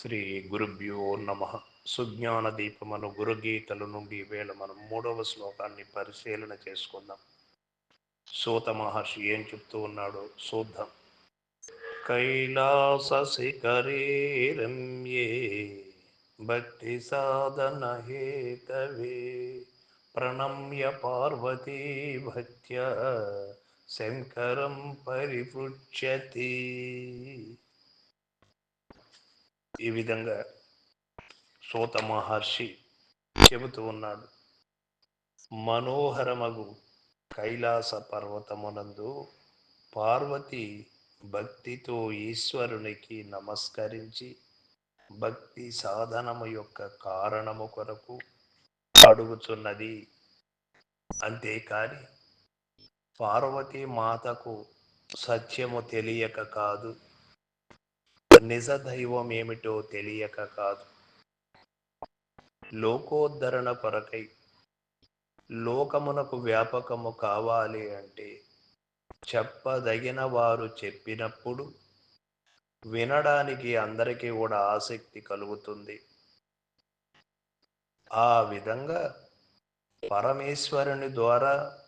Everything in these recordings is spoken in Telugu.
శ్రీ గురుభ్యో నమ. సుజ్ఞాన దీపమను గురుగీతల నుండి వేళ మనం మూడవ శ్లోకాన్ని పరిశీలన చేసుకుందాం. సూత మహర్షి ఏం చెప్తూ ఉన్నాడో చూద్దాం. కైలాస శిఖరేరమ్యే భక్తి సాధన హేతవే ప్రణమ్య పార్వతీ భక్త్య శంకరం పరిపృచ్యతి ఈ విధంగా సూత మహర్షి చెబుతూ ఉన్నాడు. మనోహరమగు కైలాస పర్వతమునందు పార్వతి భక్తితో ఈశ్వరునికి నమస్కరించి భక్తి సాధనము యొక్క కారణము కొరకు అడుగుచున్నది అంతేకాని పార్వతీ మాతకు సత్యము తెలియక కాదు. నిజ దైవం ఏమిటో తెలియక కాదు. లోకోద్ధరణ కొరకై లోకమునకు వ్యాపకము కావాలి అంటే చెప్పదగిన వారు చెప్పినప్పుడు వినడానికి అందరికీ కూడా ఆసక్తి కలుగుతుంది. ఆ విధంగా పరమేశ్వరుని ద్వారా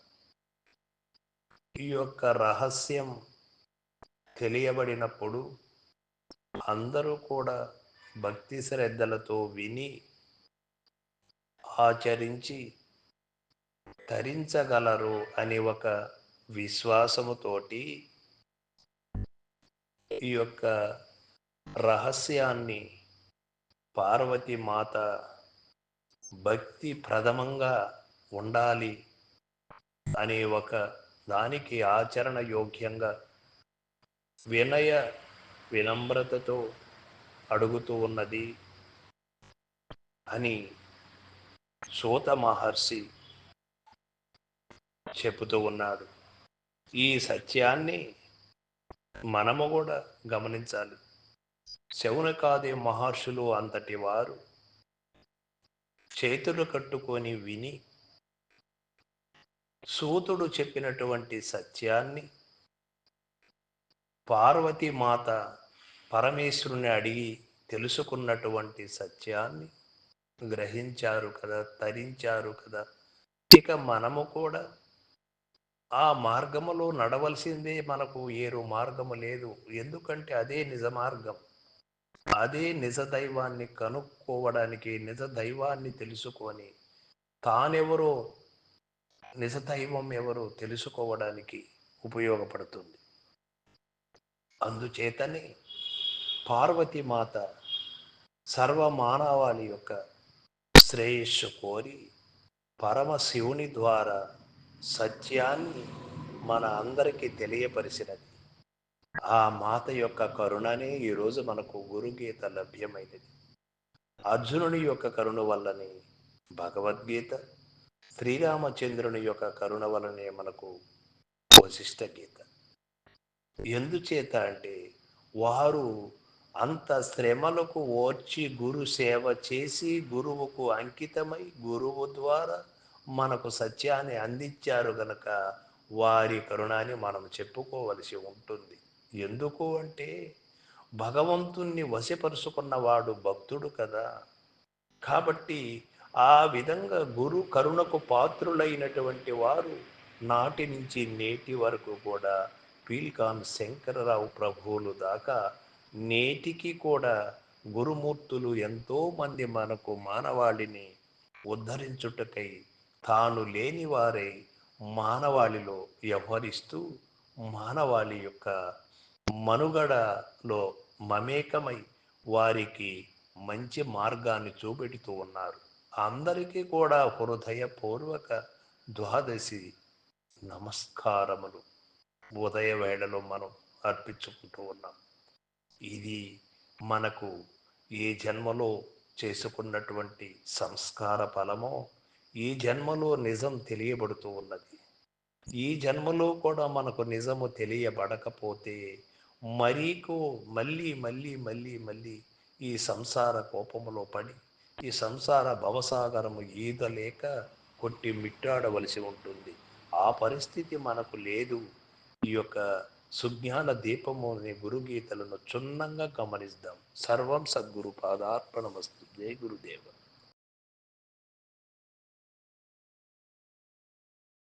ఈ యొక్క రహస్యం తెలియబడినప్పుడు అందరూ కూడా భక్తి శ్రద్ధలతో విని ఆచరించి ధరించగలరు అని ఒక విశ్వాసముతోటి ఈ యొక్క రహస్యాన్ని పార్వతి మాత భక్తి ప్రథమంగా ఉండాలి అనే ఒక దానికి ఆచరణ యోగ్యంగా వినయ వినమ్రతతో అడుగుతూ ఉన్నది అని సూత మహర్షి చెబుతూ ఉన్నాడు. ఈ సత్యాన్ని మనము కూడా గమనించాలి. శౌనకాది మహర్షులు అంతటి వారు చేతులు కట్టుకొని విని సూతుడు చెప్పినటువంటి సత్యాన్ని పార్వతీమాత పరమేశ్వరుని అడిగి తెలుసుకున్నటువంటి సత్యాన్ని గ్రహించారు కదా తరించారు కదా. ఇక మనము కూడా ఆ మార్గములో నడవలసిందే మనకు ఏరు మార్గము లేదు. ఎందుకంటే అదే నిజ మార్గం. అదే నిజ దైవాన్ని కనుక్కోవడానికి నిజ దైవాన్ని తెలుసుకొని తానెవరో నిజ దైవం ఎవరో తెలుసుకోవడానికి ఉపయోగపడుతుంది. అందుచేతనే పార్వతీమాత సర్వమానవాళి యొక్క శ్రేయస్సు కోరి పరమశివుని ద్వారా సత్యాన్ని మన అందరికీ తెలియపరిచినది. ఆ మాత యొక్క కరుణనే ఈరోజు మనకు గురుగీత లభ్యమైనది. అర్జునుని యొక్క కరుణ వల్లనే భగవద్గీత శ్రీరామచంద్రుని యొక్క కరుణ వల్లనే మనకు వశిష్ట గీత. ఎందుచేత అంటే వారు అంత శ్రమలకు ఓర్చి గురు సేవ చేసి గురువుకు అంకితమై గురువు ద్వారా మనకు సత్యాన్ని అందించారు గనక వారి కరుణాన్ని మనం చెప్పుకోవలసి ఉంటుంది. ఎందుకు అంటే భగవంతుణ్ణి వశపరుచుకున్నవాడు భక్తుడు కదా. కాబట్టి ఆ విధంగా గురు కరుణకు పాత్రులైనటువంటి వారు నాటి నుంచి నేటి వరకు కూడా పీల్కాన్ శంకరరావు ప్రభువులు దాకా నేటికి కూడా గురుమూర్తులు ఎంతో మంది మనకు మానవాళిని ఉద్ధరించుటకై తాను లేని వారే మానవాళిలో వ్యవహరిస్తూ మానవాళి యొక్క మనుగడలో మమేకమై వారికి మంచి మార్గాన్ని చూపెడుతూ ఉన్నారు. అందరికీ కూడా హృదయపూర్వక ద్వాదశి నమస్కారములు. ఉదయ వేళలో మనం అర్పించుకుంటూ ఉన్నాం. ఇది మనకు ఏ జన్మలో చేసుకున్నటువంటి సంస్కార ఫలమో ఈ జన్మలో నిజం తెలియబడుతూ ఉన్నది. ఈ జన్మలో కూడా మనకు నిజము తెలియబడకపోతే మరీకో మళ్ళీ మళ్ళీ మళ్ళీ మళ్ళీ ఈ సంసార కోపములో పడి ఈ సంసార భవసాగరము ఈదలేక కొట్టి మిట్టాడవలసి ఉంటుంది. ఆ పరిస్థితి మనకు లేదు. ఈ యొక్క సుజ్ఞాన దీపము అనే గురుగీతలను క్షుణ్ణంగా గమనిద్దాం. సర్వం సద్గురు పాదార్పణ వస్తు. జై గురుదేవ.